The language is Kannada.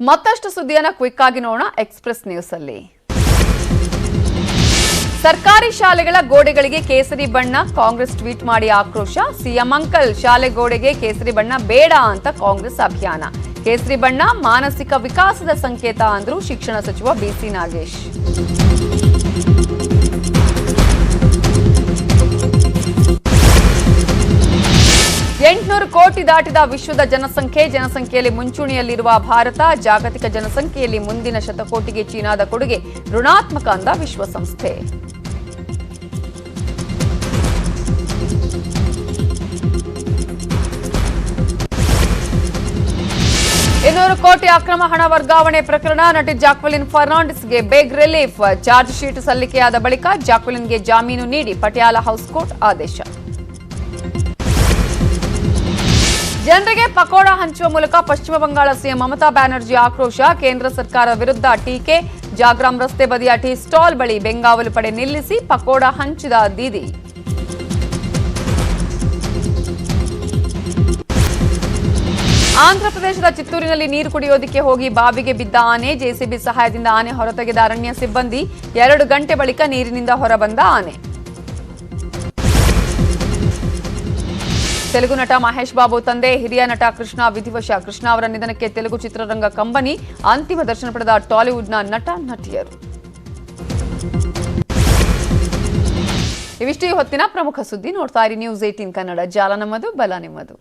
ಮತ್ತಷ್ಟು ಸುದ್ದಿಯನ್ನ ಕ್ವಿಕ್ ಆಗಿ ನೋಡೋಣ ಎಕ್ಸ್ಪ್ರೆಸ್ ನ್ಯೂಸ್ ಅಲ್ಲಿ. ಸರ್ಕಾರಿ ಶಾಲೆಗಳ ಗೋಡೆಗಳಿಗೆ ಕೇಸರಿ ಬಣ್ಣ, ಕಾಂಗ್ರೆಸ್ ಟ್ವೀಟ್ ಮಾಡಿ ಆಕ್ರೋಶ. ಸಿಎಂ ಅಂಕಲ್, ಶಾಲೆ ಗೋಡೆಗೆ ಕೇಸರಿ ಬಣ್ಣ ಬೇಡ ಅಂತ ಕಾಂಗ್ರೆಸ್ ಅಭಿಯಾನ. ಕೇಸರಿ ಬಣ್ಣ ಮಾನಸಿಕ ವಿಕಾಸದ ಸಂಕೇತ ಅಂದ್ರು ಶಿಕ್ಷಣ ಸಚಿವ ಬಿಸಿ ನಾಗೇಶ್. ಎಂಟುನೂರು ಕೋಟಿ ದಾಟಿದ ವಿಶ್ವದ ಜನಸಂಖ್ಯೆ, ಜನಸಂಖ್ಯೆಯಲ್ಲಿ ಮುಂಚೂಣಿಯಲ್ಲಿರುವ ಭಾರತ, ಜಾಗತಿಕ ಜನಸಂಖ್ಯೆಯಲ್ಲಿ ಮುಂದಿನ ಶತಕೋಟಿಗೆ ಚೀನಾದ ಕೊಡುಗೆ, ಋಣಾತ್ಮಕ ಅಂದ ವಿಶ್ವಸಂಸ್ಥೆ. ಇನ್ನೂರು ಕೋಟಿ ಅಕ್ರಮ ಹಣ ವರ್ಗಾವಣೆ ಪ್ರಕರಣ, ನಟಿ ಜಾಕ್ವೆಲಿನ್ ಫರ್ನಾಂಡಿಸ್ಗೆ ಬೇಗ್ ರಿಲೀಫ್ ಚಾರ್ಜ್ ಶೀಟ್ ಸಲ್ಲಿಕೆಯಾದ ಬಳಿಕ ಜಾಕ್ವೆಲಿನ್ಗೆ ಜಾಮೀನು ನೀಡಿ ಪಟಿಯಾಲ ಹೌಸ್ ಕೋರ್ಟ್ ಆದೇಶ. ಜನರಿಗೆ ಪಕೋಡ ಹಂಚುವ ಮೂಲಕ ಪಶ್ಚಿಮ ಬಂಗಾಳ ಸಿಎಂ ಮಮತಾ ಬ್ಯಾನರ್ಜಿ ಆಕ್ರೋಶ. ಕೇಂದ್ರ ಸರ್ಕಾರ ವಿರುದ್ಧ ಟೀಕೆ. ಜಾಗ್ರಾಮ್ ರಸ್ತೆ ಬದಿಯ ಟೀ ಸ್ಟಾಲ್ ಬಳಿ ಬೆಂಗಾವಲು ಪಡೆ ನಿಲ್ಲಿಸಿ ಪಕೋಡ ಹಂಚಿದ ದೀದಿ. ಆಂಧ್ರಪ್ರದೇಶದ ಚಿತ್ತೂರಿನಲ್ಲಿ ನೀರು ಕುಡಿಯೋದಕ್ಕೆ ಹೋಗಿ ಬಾವಿಗೆ ಬಿದ್ದ ಆನೆ, ಜೆಸಿಬಿ ಸಹಾಯದಿಂದ ಆನೆ ಹೊರತೆಗೆದ ಅರಣ್ಯ ಸಿಬ್ಬಂದಿ. ಎರಡು ಗಂಟೆ ಬಳಿಕ ನೀರಿನಿಂದ ಹೊರಬಂದ ಆನೆ. ತೆಲುಗು ನಟ ಮಹೇಶ್ ಬಾಬು ತಂದೆ ಹಿರಿಯ ನಟ ಕೃಷ್ಣ ವಿಧಿವಶ ಕೃಷ್ಣ ಅವರ ನಿಧನಕ್ಕೆ ತೆಲುಗು ಚಿತ್ರರಂಗ ಕಂಬನಿ ಅಂತಿಮ ದರ್ಶನ ಪಡೆದ ಟಾಲಿವುಡ್ನ ನಟ ನಟಿಯರು ಇವಿಷ್ಟು ಈ ಹೊತ್ತಿನ ಪ್ರಮುಖ ಸುದ್ದಿ ನೋಡ್ತಾ ಇರಿ ನ್ಯೂಸ್ ಏಟೀನ್ ಕನ್ನಡ ಜಾಲ ನಮ್ಮದು ಬಲ ನಿಮ್ಮದು